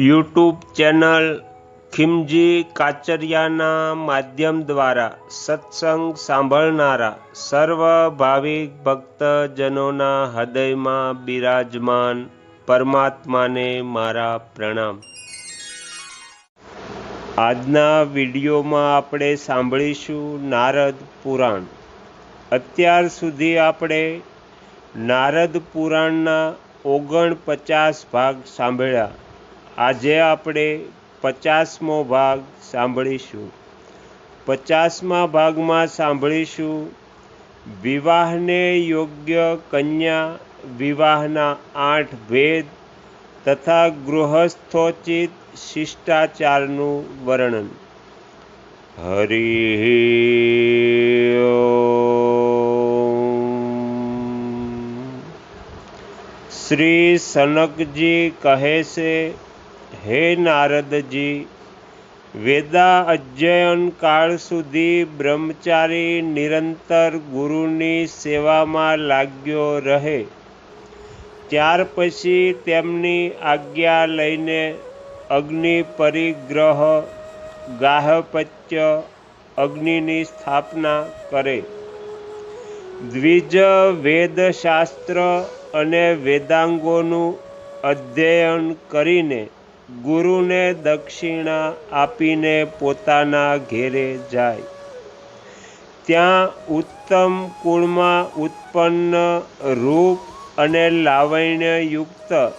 YouTube channel ખિમજી કાચરિયાના માધ્યમ દ્વારા સત્સંગ સાંભળનારા સર્વ ભાવિક ભક્તજનોના હૃદયમાં બિરાજમાન પરમાત્માને મારા પ્રણામ. આજના વિડીયોમાં આપણે સાંભળીશું નારદ પુરાણ. અત્યાર સુધી આપણે નારદ પુરાણના ઓગણપચાસ ભાગ સાંભળ્યા. આજે આપણે પચાસમો ભાગ સાંભળીશું. પચાસમા ભાગમાં સાંભળીશું, વિવાહને યોગ્ય કન્યા, વિવાહના આઠ ભેદ તથા ગૃહસ્થોચિત શિષ્ટાચારનું વર્ણન. હરિ શ્રી સનકજી કહે છે હે નારદજી, વેદા અધ્યયન કાળ સુધી બ્રહ્મચારી નિરંતર ગુરુની સેવામાં લાગ્યો રહે. ત્યાર પછી તેમની આજ્ઞા લઈને અગ્નિ પરિગ્રહ, ગાહપત્ય અગ્નિની સ્થાપના કરે. દ્વિજ વેદશાસ્ત્ર અને વેદાંગોનું અધ્યયન કરીને ગુરુને દક્ષિણા આપીને પોતાના ઘેરે જાય. ત્યાં ઉત્તમ કુળમાં ઉત્પન્ન રૂપ અને લાવણ્યયુક્ત,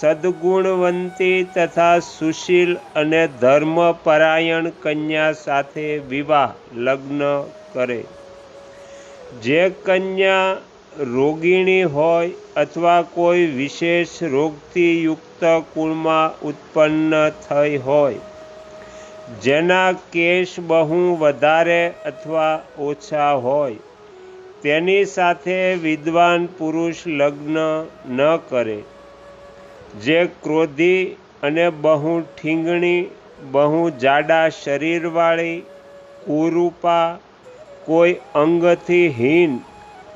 સદગુણવંતી તથા સુશીલ અને ધર્મપરાયણ કન્યા સાથે વિવાહ, લગ્ન કરે. જે કન્યા રોગીણી હોય અથવા કોઈ વિશેષ રોગથી યુક્ત કુળમાં ઉત્પન્ન થઈ હોય, જેના કેશ બહુ વધારે અથવા ઓછા હોય, તેની સાથે વિદ્વાન પુરુષ લગ્ન ન કરે, જે ક્રોધી અને બહુ ઠીંગણી, બહુ જાડા શરીરવાળી કુરૂપા, કોઈ અંગથી હીન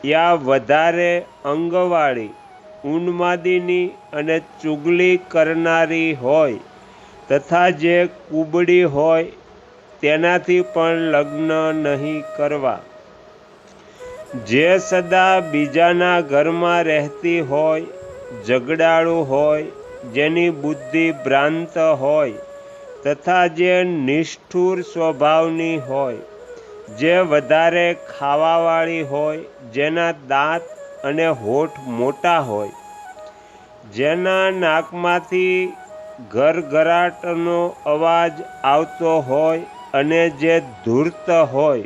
યા વધારે અંગવાળી ઉન્માદિની અને ચુગલી કરનારી હોય તથા જે કુબડી હોય તેનાથી પણ લગ્ન નહીં કરવા. જે સદા બીજાના ઘરમાં રહેતી હોય, ઝઘડાળું હોય, જેની બુદ્ધિ ભ્રાંત હોય તથા જે નિષ્ઠુર સ્વભાવની હોય જે વધારે ખાવાવાળી હોય, જેના દાંત અને હોઠ મોટા હોય, જેના નાકમાંથી ઘરઘરાટનો અવાજ આવતો હોય અને જે ધૂર્ત હોય,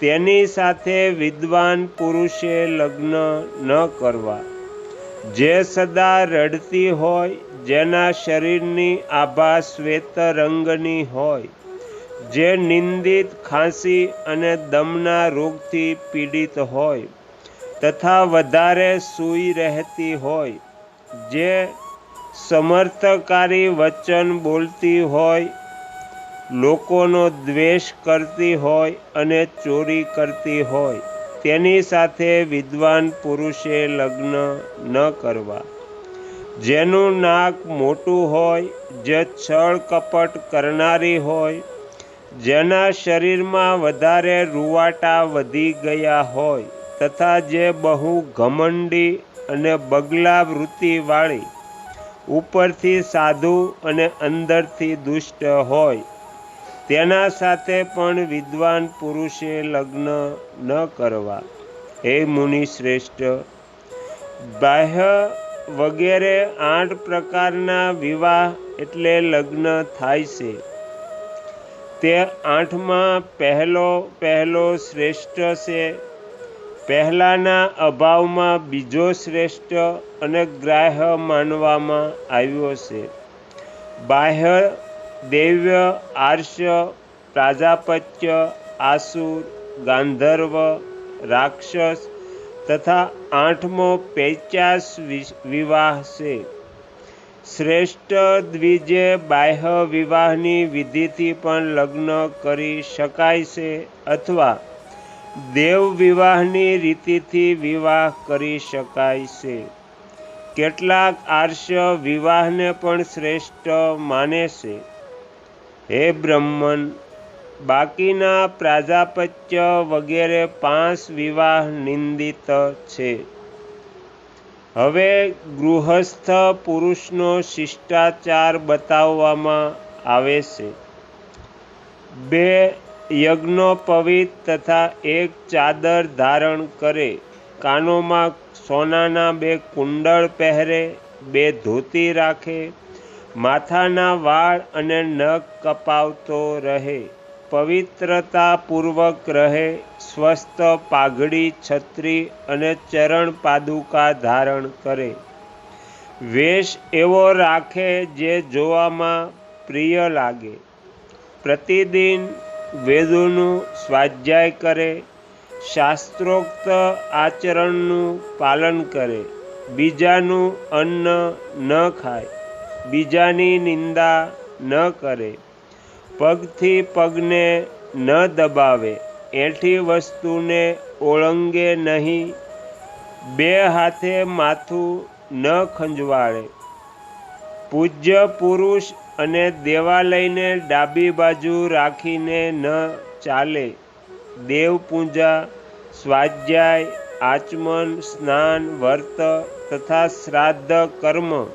તેની સાથે વિદ્વાન પુરુષે લગ્ન ન કરવા. જે સદા રડતી હોય, જેના શરીરની આભા શ્વેત રંગની હોય જે નિંદિત, ખાંસી અને દમના રોગથી પીડિત હોય તથા વધારે સૂઈ રહેતી હોય, જે સમર્થકારી વચન બોલતી હોય, લોકોનો દ્વેષ કરતી હોય અને ચોરી કરતી હોય, તેની સાથે વિદ્વાન પુરુષે લગ્ન ન કરવા. જેનું નાક મોટું હોય, જે છળ કપટ કરનારી હોય જેના શરીરમાં વધારે રૂવાટા વધી ગયા હોય તથા જે બહુ ઘમંડી અને બગલા વૃત્તિવાળી, ઉપરથી સાધુ અને અંદરથી દુષ્ટ હોય, તેના સાથે પણ વિદ્વાન પુરુષે લગ્ન ન કરવા. હે મુનિ શ્રેષ્ઠ, બાહ્ય વગેરે આઠ પ્રકારના વિવાહ એટલે લગ્ન થાય છે. તે આઠમાં પહેલો પહેલો શ્રેષ્ઠ છે. પહેલાંના અભાવમાં બીજો શ્રેષ્ઠ અને ગ્રાહ્ય માનવામાં આવ્યો છે. બાહ્ય દૈવ્ય આર્ષ્ય પ્રાજાપત્ય, આસુર, ગાંધર્વ, રાક્ષસ તથા આઠમો પેચાસ વિવાહ છે. શ્રેષ્ઠ દ્વિજે બાહ્ય વિવાહની વિધિથી પણ લગ્ન કરી શકાય છે અથવા દેવ વિવાહની રીતિથી વિવાહ કરી શકાય છે. કેટલાક આર્ષ્ય વિવાહને પણ શ્રેષ્ઠ માને છે. હે બ્રહ્મન, બાકીના પ્રાજાપત્ય વગેરે પાંચ વિવાહ નિંદિત છે. હવે ગૃહસ્થ પુરુષનો શિષ્ટાચાર બતાવવામાં આવે છે. બે યજ્ઞોપવિત તથા એક ચાદર ધારણ કરે. કાનોમાં સોનાના બે કુંડળ પહેરે, બે ધોતી રાખે. માથાના વાળ અને નખ કપાવતો રહે. પવિત્રતાપૂર્વક રહે, સ્વસ્થ, પાઘડી, છત્રી અને ચરણ પાદુકા ધારણ કરે. વેશ એવો રાખે જે જોવામાં પ્રિય લાગે. પ્રતિદિન વેદોનું સ્વાધ્યાય કરે, શાસ્ત્રોક્ત આચરણનું પાલન કરે. બીજાનું અન્ન ન ખાય, બીજાની નિંદા ન કરે. પગથી પગને ન દબાવે, એઠી વસ્તુને ઓળંગે નહીં, બે હાથે માથું ન ખંજવાળે. પૂજ્ય પુરુષ અને દેવાલયને ડાબી બાજુ રાખીને ન ચાલે. દેવ પૂજા, સ્વાધ્યાય, આચમન, સ્નાન, વર્ત તથા શ્રાદ્ધ કર્મ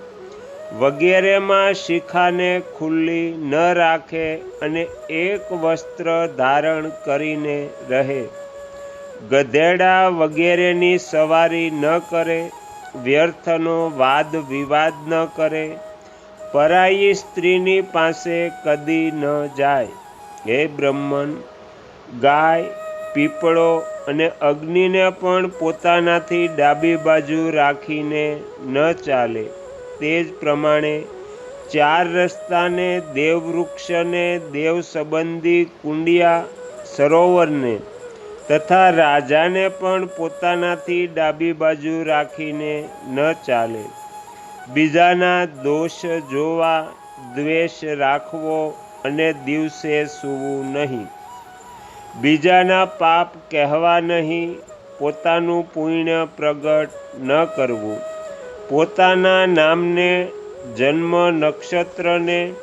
વગેરેમાં શિખાને ખુલ્લી ન રાખે અને એક વસ્ત્ર ધારણ કરીને રહે. ગધેડા વગેરેની સવારી ન કરે, વ્યર્થનો વાદ વિવાદ ન કરે, પરાઈ સ્ત્રીની પાસે કદી ન જાય. હે બ્રહ્મન, ગાય, પીપળો અને અગ્નિને પણ પોતાનાથી ડાબી બાજુ રાખીને ન ચાલે. તે જ પ્રમાણે ચાર રસ્તાને દેવવૃક્ષને દેવ સંબંધી કુંડિયા, સરોવરને તથા રાજાને પણ પોતાનાથી ડાબી બાજુ રાખીને ન ચાલે. બીજાના દોષ જોવા, દ્વેષ રાખવો અને દિવસે સૂવું નહીં. બીજાના પાપ કહેવા નહીં, પોતાનું પુણ્ય પ્રગટ ન કરવું. પોતાના નામને, જન્મ નક્ષત્રને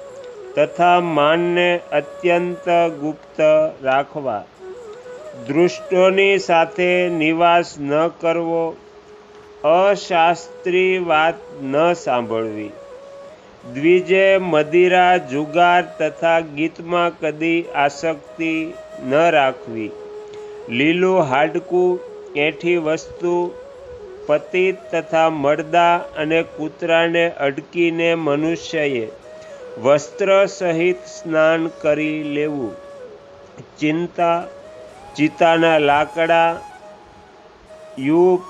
તથા માનને અત્યંત ગુપ્ત રાખવા. દૃષ્ટોની સાથે નિવાસ ન કરવો, અશાસ્ત્રી વાત ન સાંભળવી. દ્વિજે મદિરા જુગાર તથા ગીતમાં કદી આસક્તિ ન રાખવી. લીલું હાડકું એઠી વસ્તુ પતિત તથા મરદા અને કૂતરાને અડકીને મનુષ્યએ વસ્ત્ર સહિત સ્નાન કરી લેવું. ચિંતા, ચિતાના લાકડા યુગ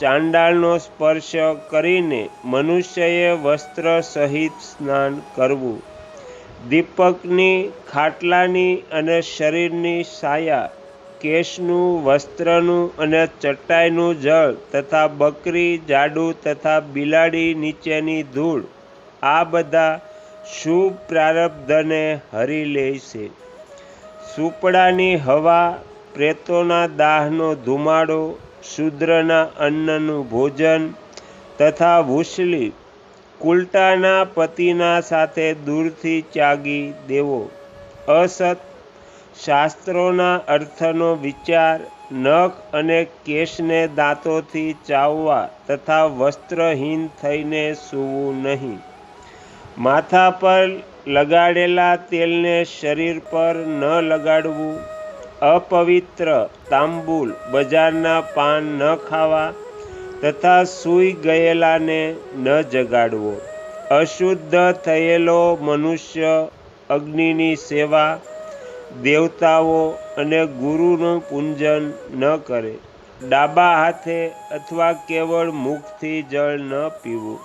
ચાંડાળનો સ્પર્શ કરીને મનુષ્યએ વસ્ત્ર સહિત સ્નાન કરવું. દીપકની, ખાટલાની અને શરીરની સાયા કેશનું, વસ્ત્રનું અને ચટાઈનું જળ તથા બકરી, જાડું તથા બિલાડી નીચેની ધૂળ, આ બધા શુભ પ્રારબ્ધને હરી લે છે. સુપડાની હવા, પ્રેતોના દાહનો ધુમાડો, શુદ્રના અન્નનું ભોજન તથા ભૂસલી કુલટાના પતિના સાથે દૂરથી ચાગી દેવો. અસત શાસ્ત્રોના અર્થનો વિચાર નખ અને કેશને દાંતોથી ચાવવા તથા વસ્ત્રહીન થઈને સૂવું નહીં. માથા પર લગાડેલા તેલને શરીર પર ન લગાડવું, અપવિત્ર તાંબુલ બજારના પાન ન ખાવા તથા સૂઈ ગયેલાને ન જગાડવો. અશુદ્ધ થયેલો મનુષ્ય અગ્નિની સેવા દેવતાઓ અને ગુરુનું પૂંજન ન કરે. ડાબા હાથે અથવા કેવળ મુખથી જળ ન પીવું.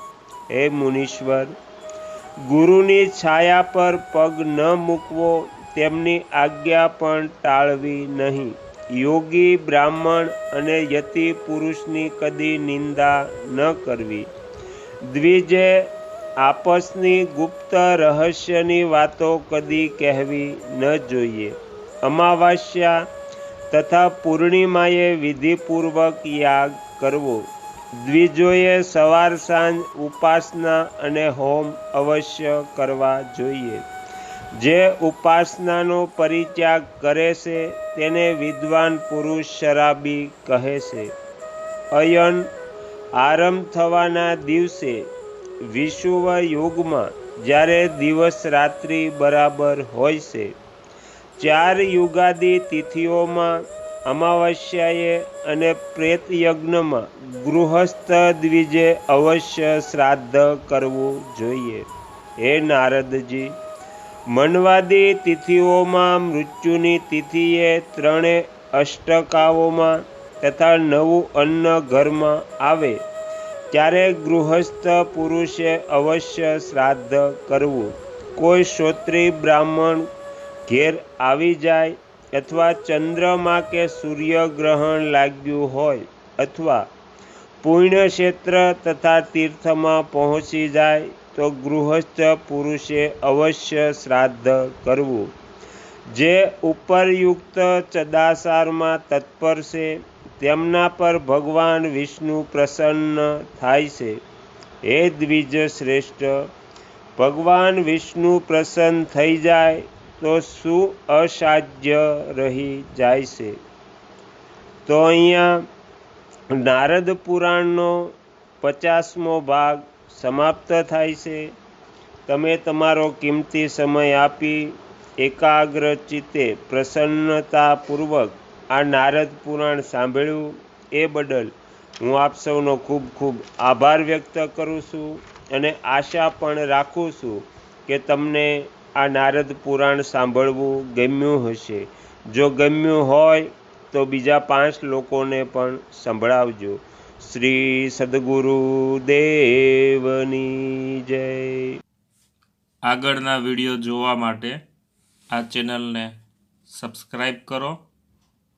હે મુનીશ્વર, ગુરુની છાયા પર પગ ન મૂકવો, તેમની આજ્ઞા પણ ટાળવી નહીં. યોગી, બ્રાહ્મણ અને યતિ પુરુષની કદી નિંદા ન કરવી. દ્વિજે આપસની ગુપ્ત રહસ્યની વાતો કદી કહેવી ન જોઈએ. અમાવાસ્યા તથા પૂર્ણિમાએ વિધિપૂર્વક યાગ કરવો. દ્વિજોએ સવાર સાંજ ઉપાસના અને હોમ અવશ્ય કરવા જોઈએ. જે ઉપાસનાનો પરિત્યાગ કરે છે તેને વિદ્વાન પુરુષ શરાબી કહે છે. અયન આરંભ થવાના દિવસે વિષુવ યુગમાં જ્યારે દિવસ રાત્રિ બરાબર હોય છે, ચાર યુગાદી તિથિઓમાં અમાવસ્યાએ અને પ્રેત યજ્ઞમાં ગૃહસ્થ દ્વિજે અવશ્ય શ્રાદ્ધ કરવું જોઈએ. હે નારદજી, મનવાદી તિથિઓમાં મૃત્યુની તિથિએ ત્રણે અષ્ટકાઓમાં તથા નવું અન્ન ઘરમાં આવે. ત્યારે ગૃહસ્થ પુરુષે અવશ્ય શ્રાદ્ધ કરવું. કોઈ શ્રોત્રી બ્રાહ્મણ ઘેર આવી જાય અથવા ચંદ્રમાં કે સૂર્યગ્રહણ લાગ્યું હોય અથવા પુણ્યક્ષેત્ર તથા તીર્થમાં પહોંચી જાય તો ગૃહસ્થ પુરુષે અવશ્ય શ્રાદ્ધ કરવું. જે ઉપરયુક્ત ચદાસારમાં તત્પર છે. તેમના પર ભગવાન વિષ્ણુ પ્રસન્ન થાય છે. હે દ્વિજ શ્રેષ્ઠ, ભગવાન વિષ્ણુ પ્રસન્ન થઈ જાય તો શું અસાધ્ય રહી જાય છે? તો અહીંયા નારદ પુરાણનો પચાસમો ભાગ સમાપ્ત થાય છે. તમે તમારો કિંમતી સમય આપી એકાગ્ર ચિત્તે પ્રસન્નતાપૂર્વક આ નારદ પુરાણ સાંભળ્યું એ બદલ હું આપ સૌનો ખૂબ ખૂબ આભાર વ્યક્ત કરું છું અને આશા પણ રાખું છું કે તમને આ નારદ પુરાણ સાંભળવું ગમ્યું હશે. જો ગમ્યું હોય તો બીજા પાંચ લોકોને પણ સંભળાવજો. શ્રી સદગુરુ દેવની જય. આગળના વીડિયો જોવા માટે આ ચેનલને સબસ્ક્રાઈબ કરો.